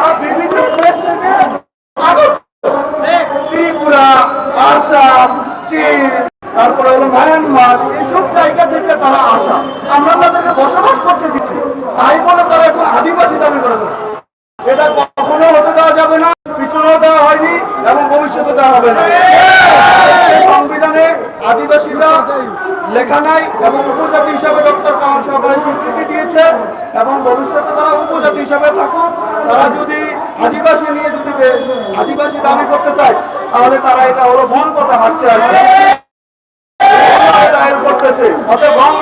তারা বিভিন্ন দেশ থেকে আগত। ত্রিপুরা, আসাম, চীন, তারপরে হলো মায়ানমার, এইসব জায়গা থেকে তারা আসা। আমরা তাদেরকে বসবাস করতে দিচ্ছি। তাই বলে তারা এখন আদিবাসী দাবি করে এটা কখনো হতে দেওয়া যাবে না পিছনেও দেওয়া হয়নি এবং ভবিষ্যতে দেওয়া হবে না এই সংবিধানে আদিবাসীরা লেখা নাই এবং উপজাতি হিসাবে ডক্টর কামাল সরকারের স্বীকৃতি দিয়েছে এবং ভবিষ্যতে তারা উপজাতি হিসাবে থাকুক, তারা যদি আদিবাসী নিয়ে যদি আদিবাসী দাবি করতে চায়, তাহলে তারা এটা হলো ভুল পথে হাঁটছে আর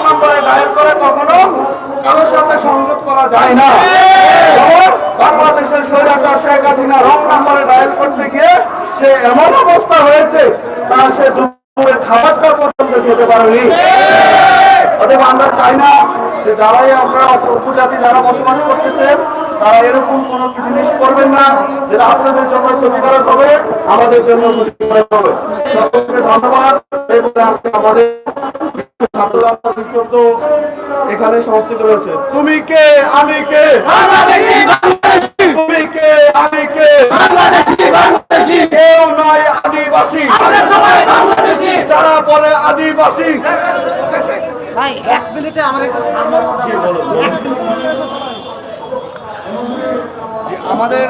নম্বরে করে কখনো সাথে সংযোগ করা যায় না। বাংলাদেশের শেখ রং করতে গিয়ে সে এমন অবস্থা হয়েছে তার সে দুপুরের খাবারটা পর্যন্ত খেতে পারেনি। অতএব আমরা চাই না যে যারাই আমরা উপজাতি যারা বসবাস করতেছেন তারা এরকম কোনো জিনিস করবেন না যেটা আপনাদের জন্য ক্ষতিকারক হবে আমাদের জন্য ক্ষতিকারক হবে। সকলকে ধন্যবাদ। এই বলে আজকে আমাদের এখানে সমাপ্তি করেছে তুমি কে? আমি কে? বাংলাদেশি বাংলাদেশি। তুমি কে? আমি কে? বাংলাদেশি বাংলাদেশি। কেউ নয় আদিবাসী। যারা বলে আদিবাসী। ভাই এক মিনিটে আমার একটা আমাদের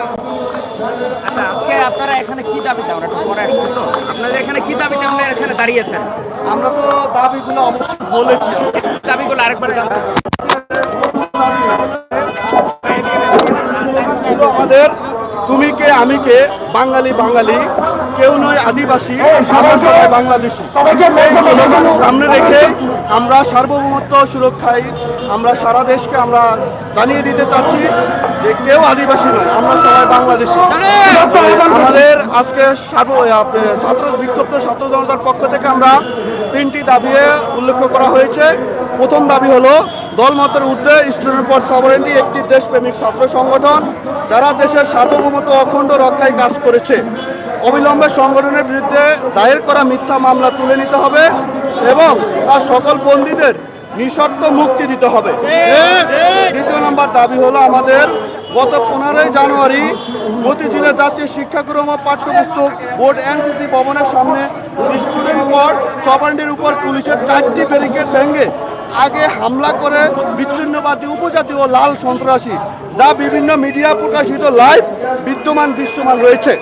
আচ্ছা আজকে আপনারা এখানে কি দাবিতে আমরা একটু পরে আসছি তো। আপনাদের এখানে কি দাবিতে আপনারা এখানে দাঁড়িয়েছেন আমরা তো দাবিগুলো অবশ্যই বলেছি। দাবিগুলো আরেকবার জানতে ছিল আমাদের তুমি কে আমি কে বাঙালি বাঙালি কেউ নয় আদিবাসী, আমরা সবাই বাংলাদেশি। এই স্লোগান সামনে রেখে আমরা সার্বভৌমত্ব সুরক্ষায় আমরা সারা দেশকে আমরা জানিয়ে দিতে চাচ্ছি যে কেউ আদিবাসী নয়, আমরা সবাই বাংলাদেশি। আমাদের আজকে ছাত্র বিক্ষুব্ধ ছাত্র জনতার পক্ষ থেকে আমরা তিনটি দাবি উল্লেখ করা হয়েছে। প্রথম দাবি হলো, দলমতের ঊর্ধ্বে স্টুডেন্ট ফর সভারেন্টি একটি দেশপ্রেমিক ছাত্র সংগঠন, যারা দেশের সার্বভৌমত্ব অখণ্ড রক্ষায় কাজ করেছে। অবিলম্বে সংগঠনের বিরুদ্ধে দায়ের করা মিথ্যা মামলা তুলে নিতে হবে এবং তার সকল বন্দীদের নিঃশর্ত মুক্তি দিতে হবে। দ্বিতীয় নম্বর দাবি হলো আমাদের গত পনেরোই জানুয়ারি মতিঝিলে জাতীয় শিক্ষাক্রম ও পাঠ্যপুস্তক বোর্ড এনসিসি ভবনের সামনে স্টুডেন্ট পর সভারেন্টির উপর পুলিশের চারটি ব্যারিকেড ভেঙে আগে হামলা করে বিচ্ছিন্নবাদী উপজাতি ও লাল সন্ত্রাসী, যা বিভিন্ন মিডিয়া প্রকাশিত লাইভ বিদ্যমান দৃশ্যমান রয়েছে।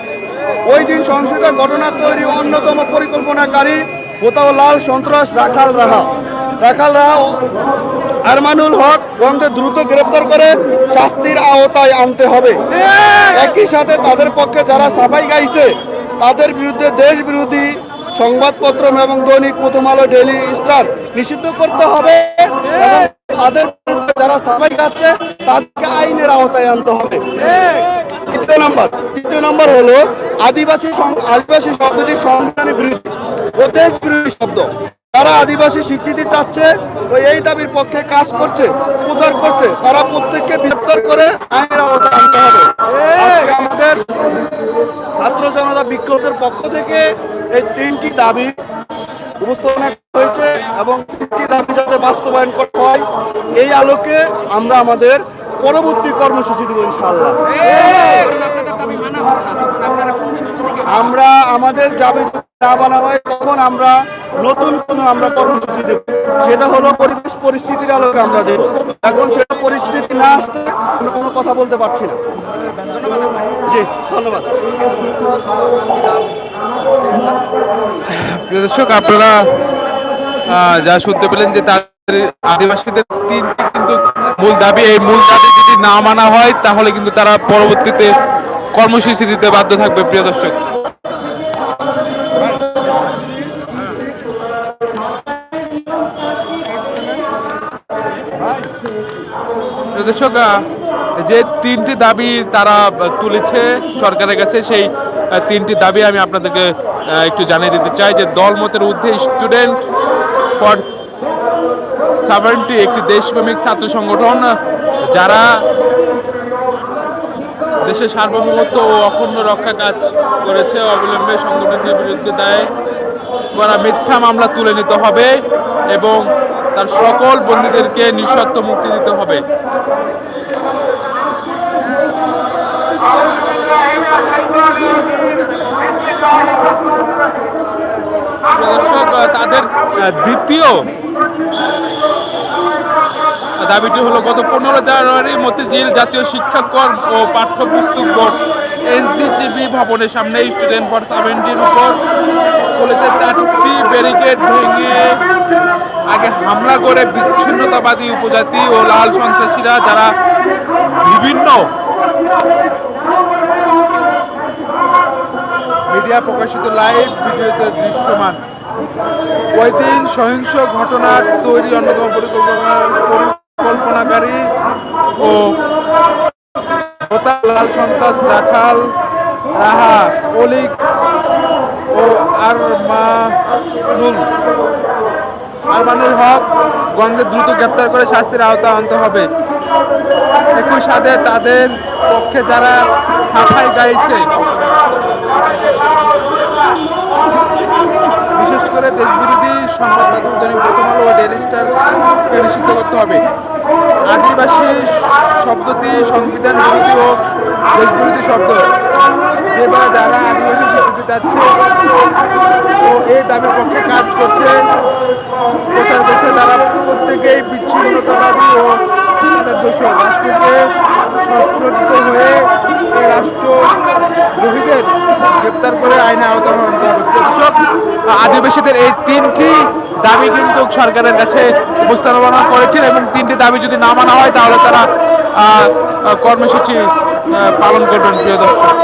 ওই দিন সংসদের ঘটনা তৈরি অন্যতম পরিকল্পনাকারী কোথাও লাল সন্ত্রাস রাখাল রাহা। রাখাল রাহা আরমানুল হক গঞ্জে দ্রুত গ্রেপ্তার করে শাস্তির আওতায় আনতে হবে। একই সাথে তাদের পক্ষে যারা সাফাই গাইছে, তাদের বিরুদ্ধে দেশ বিরোধী সংবাদপত্র এবং দৈনিক প্রথম আলো ডেইলি স্টার নিষিদ্ধ করতে হবে তাদের বিরুদ্ধে যারা সাফাই গাচ্ছে, তাদেরকে আইনের আওতায় আনতে হবে। তৃতীয় নম্বর তৃতীয় নম্বর হলো আদিবাসী আদিবাসী শব্দটি সংবিধানের বিরুদ্ধে ও দেশ বিরোধী শব্দ। তারা আদিবাসী স্বীকৃতি চাচ্ছে, ও এই দাবির পক্ষে কাজ করছে, প্রচার করছে, তারা প্রত্যেককে গ্রেপ্তার করে আইনের আওতায় আনতে হবে। আমাদের ছাত্র জনতা বিক্ষোভের পক্ষ থেকে এই তিনটি দাবি উপস্থাপনা হয়েছে এবং তিনটি দাবি যাতে বাস্তবায়ন করা হয়, এই আলোকে আমরা আমাদের পরবর্তী কর্মসূচি দেবো থেকে আমরা আমাদের যাবে না বানা হয়, তখন আমরা নতুন কোনো আমরা কর্মসূচি দেব। সেটা হলো পরিবেশ পরিস্থিতির আলোকে আমরা দেব। এখন সেটা পরিস্থিতি না আসতে আমরা কোনো কথা বলতে পারছি না। জি, ধন্যবাদ। প্রিয় দর্শক, আপনারা যা শুনতে পেলেন যে তাদের আদিবাসীদের তিনটি কিন্তু মূল দাবি। এই মূল দাবি যদি না মানা হয়, তাহলে কিন্তু তারা পরবর্তীতে কর্মসূচি দিতে বাধ্য থাকবে, প্রিয় দর্শক। দর্শক যে তিনটি দাবি তারা তুলেছে, সরকারের কাছে, সেই তিনটি দাবি আমি আপনাদেরকে একটু জানিয়ে দিতে চাই যে দলমতের ঊর্ধ্বে স্টুডেন্ট ফর সাভেন্টি একটি দেশপ্রেমিক ছাত্র সংগঠন, যারা দেশের সার্বভৌমত্ব ও অখণ্ড রক্ষা কাজ করেছে, অবিলম্বে সংগঠনের বিরুদ্ধে দেয় করা মিথ্যা মামলা তুলে নিতে হবে এবং তার সকল বন্দীদেরকে নিঃশর্ত মুক্তি দিতে হবে। তাদের দ্বিতীয় দাবিটি হলো গত পনেরো জানুয়ারি মতিঝিল জাতীয় শিক্ষাকর ও পাঠ্যপুস্তক বোর্ড, এনসিটিভি ভবনের সামনে স্টুডেন্ট ফর সেভেন্টির উপর পুলিশের চারটি ব্যারিকেড ভেঙে আগে হামলা করে বিচ্ছিন্নতাবাদী উপজাতি ও লাল সন্ত্রাসীরা যারা বিভিন্ন মিডিয়া প্রকাশিত লাইভ ভিডিওতে দৃশ্যমান। ওই দিন সহিংস ঘটনা তৈরি অন্যতম পরিকল্পনা পরিকল্পনাকারী ও লাল সন্ত্রাস, রাখাল, রাহা, অলিক ও আরমানুল। আরমানুল হক গন্ধে দ্রুত গ্রেপ্তার করে শাস্তির আওতা আনতে হবে। একই সাথে তাদের পক্ষে যারা সাফাই গাইছে করে দেশবিরোধী সংবাদ মাধ্যম দৈনিক প্রথম আলো স্টারকে নিষিদ্ধ করতে হবে। আদিবাসী শব্দটি সংবিধান বিরোধী ও দেশবিরোধী শব্দ। যে বা যারা আদিবাসী স্বীকৃতি চাচ্ছে ও এই দাবির পক্ষে কাজ করছে, প্রচার করছে, তারা প্রত্যেকেই বিচ্ছিন্নতাবাদী ও তাদের দোষ রাষ্ট্রকে সংগঠিত হয়ে এই রাষ্ট্র রোহীদের গ্রেপ্তার করে আইনে আওতা আনতে আদিবাসীদের এই তিনটি দাবি কিন্তু সরকারের কাছে উপস্থাপনা করেছেন এবং তিনটি দাবি যদি না মানা হয় তাহলে তারা কর্মসূচি পালন করবেন, প্রিয় দর্শক।